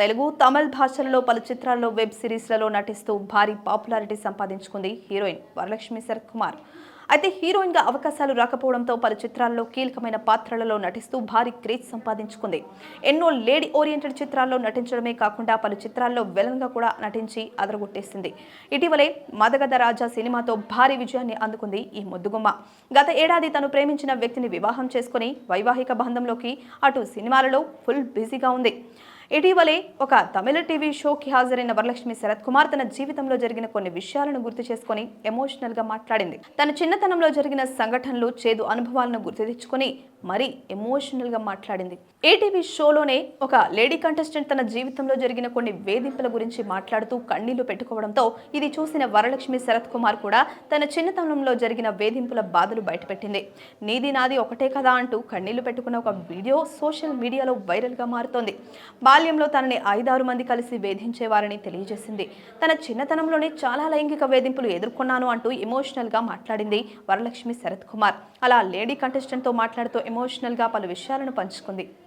తెలుగు తమిళ్ భాషలలో పలు చిత్రాల్లో వెబ్ సిరీస్లలో నటిస్తూ భారీ పాపులారిటీ సంపాదించుకుంది హీరోయిన్ వరలక్ష్మి శరత్ కుమార్. అయితే హీరోయిన్గా అవకాశాలు రాకపోవడంతో పలు చిత్రాల్లో కీలకమైన పాత్రలలో నటిస్తూ భారీ క్రేజ్ సంపాదించుకుంది. ఎన్నో లేడీ ఓరియంటెడ్ చిత్రాల్లో నటించడమే కాకుండా పలు చిత్రాల్లో విలన్గా కూడా నటించి అదరగొట్టేసింది. ఇటీవలే మదగద రాజా సినిమాతో భారీ విజయాన్ని అందుకుంది ఈ ముద్దుగుమ్మ. గత ఏడాది తను ప్రేమించిన వ్యక్తిని వివాహం చేసుకుని వైవాహిక బంధంలోకి అటు సినిమాలలో ఫుల్ బిజీగా ఉంది. ఇటీవలే ఒక తమిళ టీవీ షోకి హాజరైన వరలక్ష్మి శరత్ కుమార్ తన జీవితంలో జరిగిన కొన్ని విషయాలను గుర్తు చేసుకొని ఎమోషనల్గా మాట్లాడింది. తన చిన్నతనంలో జరిగిన సంఘటనలు చేదు అనుభవాలను గుర్తు తెచ్చుకొని మరీ ఎమోషనల్గా మాట్లాడింది. ఏటీవీ షోలోనే ఒక లేడీ కంటెస్టెంట్ తన జీవితంలో జరిగిన కొన్ని వేధింపుల గురించి మాట్లాడుతూ కన్నీళ్ళు పెట్టుకోవడంతో ఇది చూసిన వరలక్ష్మి శరత్ కుమార్ కూడా తన చిన్నతనంలో జరిగిన వేధింపుల బాధలు బయటపెట్టింది. నీది నాది ఒకటే కదా అంటూ కన్నీళ్ళు పెట్టుకున్న ఒక వీడియో సోషల్ మీడియాలో వైరల్గా మారుతోంది. బాల్యంలో తనని ఐదారు మంది కలిసి వేధించేవారని తెలియజేసింది. తన చిన్నతనంలోనే చాలా లైంగిక వేధింపులు ఎదుర్కొన్నాను అంటూ ఎమోషనల్గా మాట్లాడింది వరలక్ష్మి శరత్ కుమార్. అలా లేడీ కంటెస్టెంట్తో మాట్లాడుతూ ఎమోషనల్గా పలు విషయాలను పంచుకుంది.